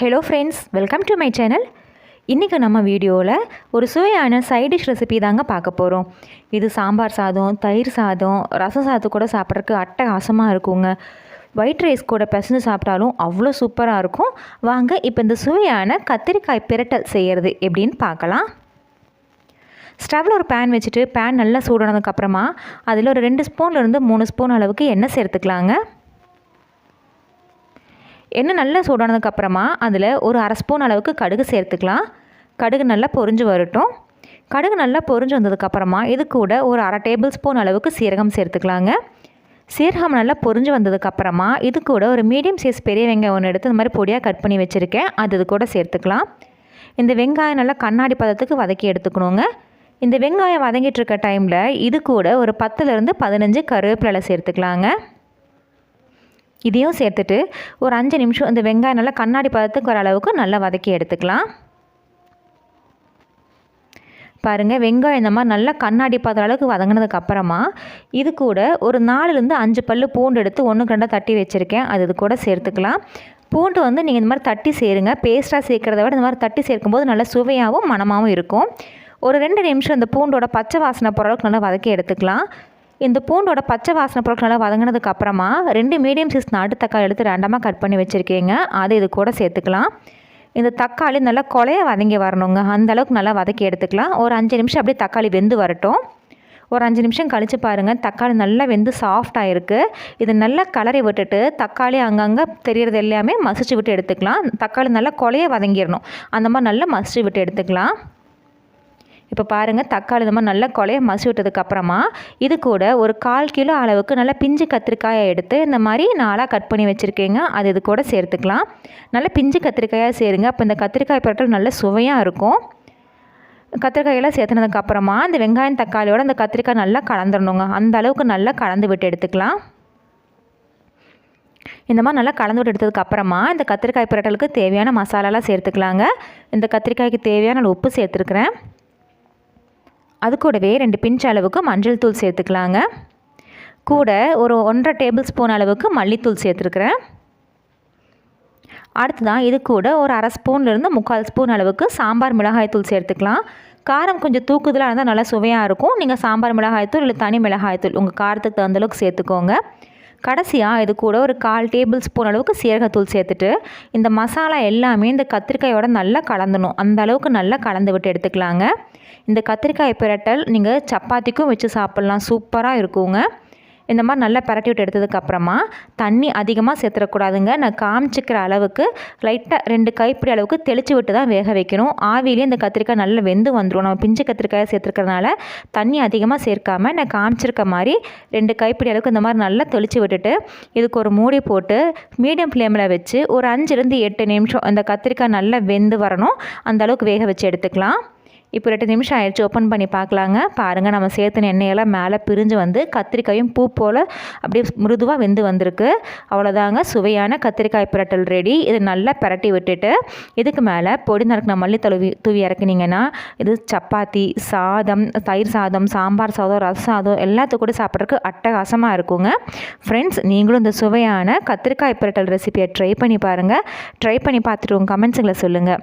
Hello friends welcome to my channel இன்றைக்கி நம்ம வீடியோவில் ஒரு சுவையான சைட் டிஷ் ரெசிபி தாங்க பார்க்க போகிறோம் இது சாம்பார் சாதம் தயிர் சாதம் ரசம் சாதத்து கூட சாப்பிட்றதுக்கு அட்டகாசமாக இருக்குங்க. ஒயிட் ரைஸ் கூட பிசைஞ்சு சாப்பிட்டாலும் அவ்வளோ சூப்பராக இருக்கும். வாங்க இப்போ இந்த சுவையான கத்திரிக்காய் பிரட்டல் செய்கிறது எப்படின்னு பார்க்கலாம். ஸ்டவ்வில் ஒரு பேன் வச்சுட்டு பேன் நல்லா சூடானதுக்கப்புறமா அதில் ஒரு ரெண்டு ஸ்பூன்லேருந்து மூணு ஸ்பூன் அளவுக்கு எண்ணெய் சேர்த்துக்கலாங்க. எண்ணெய் நல்லா சூடானதுக்கப்புறமா அதில் ஒரு அரை ஸ்பூன் அளவுக்கு கடுகு சேர்த்துக்கலாம். கடுகு நல்லா பொரிஞ்சு வரட்டும். கடுகு நல்லா பொரிஞ்சு வந்ததுக்கப்புறமா இது கூட ஒரு அரை டேபிள் ஸ்பூன் அளவுக்கு சீரகம் சேர்த்துக்கலாங்க. சீரகம் நல்லா பொரிஞ்சு வந்ததுக்கப்புறமா இது கூட ஒரு மீடியம் சைஸ் பெரிய வெங்காயம் ஒன்று எடுத்து இந்த மாதிரி பொடியாக கட் பண்ணி வச்சுருக்கேன். அது இது கூட சேர்த்துக்கலாம். இந்த வெங்காயம் நல்லா கண்ணாடி பதத்துக்கு வதக்கி எடுத்துக்கணுங்க. இந்த வெங்காயம் வதங்கிட்டு இருக்க டைமில் இது கூட ஒரு பத்துலேருந்து பதினஞ்சு கருவேப்பிலை சேர்த்துக்கலாங்க. இதையும் சேர்த்துட்டு ஒரு அஞ்சு நிமிஷம் இந்த வெங்காயம் நல்லா கண்ணாடி பதத்துக்கு வர அளவுக்கு நல்லா வதக்கி எடுத்துக்கலாம். பாருங்கள் வெங்காயம் இந்த மாதிரி நல்லா கண்ணாடி பார்த்த அளவுக்கு வதங்கினதுக்கு அப்புறமா இது கூட ஒரு நாலுலேருந்து அஞ்சு பல் பூண்டு எடுத்து ஒன்று ரெண்டாக தட்டி வச்சுருக்கேன். அது இது கூட சேர்த்துக்கலாம். பூண்டு வந்து நீங்கள் இந்த மாதிரி தட்டி சேருங்க. பேஸ்ட்டாக சேர்க்குறத விட இந்த மாதிரி தட்டி சேர்க்கும்போது நல்லா சுவையாகவும் மனமாகவும் இருக்கும். ஒரு ரெண்டு நிமிஷம் இந்த பூண்டோட பச்சை வாசனை போகிற அளவுக்கு நல்லா வதக்கி எடுத்துக்கலாம். இந்த பூண்டோட பச்சை வாசனை பொருட்கள் நல்லா வதங்கினதுக்கு அப்புறமா ரெண்டு மீடியம் சைஸ் நாட்டு தக்காளி எடுத்து ரெண்டமாக கட் பண்ணி வச்சுருக்கீங்க. அதை இது கூட சேர்த்துக்கலாம். இந்த தக்காளி நல்லா கொலைய வதங்கி வரணுங்க. அந்த அளவுக்கு நல்லா வதக்கி எடுத்துக்கலாம். ஒரு அஞ்சு நிமிஷம் அப்படியே தக்காளி வெந்து வரட்டும். ஒரு அஞ்சு நிமிஷம் கழித்து பாருங்கள் தக்காளி நல்லா வெந்து சாஃப்டாக இருக்குது இது நல்லா கலரை விட்டுட்டு தக்காளி அங்கங்கே தெரியறது எல்லாமே மசிச்சு விட்டு எடுத்துக்கலாம். தக்காளி நல்லா கொலைய வதங்கிடணும். அந்த மாதிரி நல்லா மசிச்சு விட்டு எடுத்துக்கலாம். இப்போ பாருங்கள் தக்காளி இந்த மாதிரி நல்லா கொலைய மசி விட்டதுக்கப்புறமா இது கூட ஒரு கால் கிலோ அளவுக்கு நல்லா பிஞ்சு கத்திரிக்காயை எடுத்து இந்த மாதிரி நாளாக கட் பண்ணி வச்சுருக்கீங்க. அது இது கூட சேர்த்துக்கலாம். நல்லா பிஞ்சு கத்திரிக்காயாக சேருங்க. அப்போ இந்த கத்திரிக்காய் பரட்டல் நல்ல சுவையாக இருக்கும். கத்திரிக்காயெல்லாம் சேர்த்துனதுக்கப்புறமா இந்த வெங்காயம் தக்காளியோட அந்த கத்திரிக்காய் நல்லா கலந்துடணுங்க. அந்த அளவுக்கு நல்லா கலந்து விட்டு எடுத்துக்கலாம். இந்த மாதிரி நல்லா கலந்து விட்டு எடுத்ததுக்கப்புறமா இந்த கத்திரிக்காய் பரட்டலுக்கு தேவையான மசாலாலாம் சேர்த்துக்கலாங்க. இந்த கத்திரிக்காய்க்கு தேவையான உப்பு சேர்த்துருக்குறேன். அது கூடவே ரெண்டு பிஞ்ச் அளவுக்கு மஞ்சள் தூள் சேர்த்துக்கலாங்க. கூட ஒரு ஒன்றரை டேபிள் ஸ்பூன் அளவுக்கு மல்லித்தூள் சேர்த்துருக்குறேன். அடுத்ததான் இது கூட ஒரு அரை ஸ்பூன்லேருந்து முக்கால் ஸ்பூன் அளவுக்கு சாம்பார் மிளகாய் தூள் சேர்த்துக்கலாம். காரம் கொஞ்சம் தூக்குதலாக இருந்தால் நல்லா சுவையாக இருக்கும். நீங்கள் சாம்பார் மிளகாய்த்தூள் இல்லை தனி மிளகாய்த்தூள் உங்கள் காரத்துக்கு தகுந்தளவுக்கு சேர்த்துக்கோங்க. கடைசியாக இது கூட ஒரு கால் டேபிள் ஸ்பூன் அளவுக்கு சீரகத்தூள் சேர்த்துட்டு இந்த மசாலா எல்லாமே இந்த கத்திரிக்காயோட நல்லா கலந்துணும். அந்த அளவுக்கு நல்லா கலந்து விட்டு எடுத்துக்கலாங்க. இந்த கத்திரிக்காய் பிரட்டல் நீங்கள் சப்பாத்திக்கும் வச்சு சாப்பிட்லாம். சூப்பராக இருக்குங்க. இந்த மாதிரி நல்லா பரட்டி விட்டு எடுத்ததுக்கப்புறமா தண்ணி அதிகமாக சேர்த்துடக்கூடாதுங்க. நான் காமிச்சிக்கிற அளவுக்கு லைட்டாக ரெண்டு கைப்பிடி அளவுக்கு தெளித்து விட்டு தான் வேக வைக்கணும். ஆவிலேயே இந்த கத்திரிக்காய் நல்லா வெந்து வந்துடும் நம்ம பிஞ்சு கத்திரிக்காயை சேர்த்துருக்கறனால தண்ணி அதிகமாக சேர்க்காமல் நான் காமிச்சிருக்க மாதிரி ரெண்டு கைப்பிடி அளவுக்கு இந்த மாதிரி நல்லா தெளித்து விட்டுட்டு இதுக்கு ஒரு மூடி போட்டு மீடியம் ஃப்ளேமில் வச்சு ஒரு அஞ்சுலேருந்து எட்டு நிமிஷம் அந்த கத்திரிக்காய் நல்லா வெந்து வரணும். அந்த அளவுக்கு வேக வச்சு எடுத்துக்கலாம். இப்போ ரெண்டு நிமிஷம் ஆயிடுச்சு ஓப்பன் பண்ணி பார்க்கலாங்க. பாருங்கள் நம்ம சேர்த்துன எண்ணெயெல்லாம் மேலே பிரிஞ்சு வந்து கத்திரிக்காயும் பூ போல் அப்படியே மிருதுவாக வெந்து வந்திருக்கு. அவ்வளோதாங்க சுவையான கத்திரிக்காய் பிரட்டல் ரெடி இது நல்லா பரட்டி விட்டுட்டு இதுக்கு மேலே பொடி நறுக்கின மல்லி தழுவி தூவி இறக்குனீங்கன்னா இது சப்பாத்தி சாதம் தயிர் சாதம் சாம்பார் சாதம் ரச சாதம் எல்லாத்துக்கும் கூட சாப்பிட்றதுக்கு அட்டகாசமாக இருக்குங்க. ஃப்ரெண்ட்ஸ் நீங்களும் இந்த சுவையான கத்திரிக்காய் பிரட்டல் ரெசிபியை ட்ரை பண்ணி பாருங்கள் ட்ரை பண்ணி பார்த்துட்டு உங்கள் கமெண்ட்ஸுங்களை சொல்லுங்கள்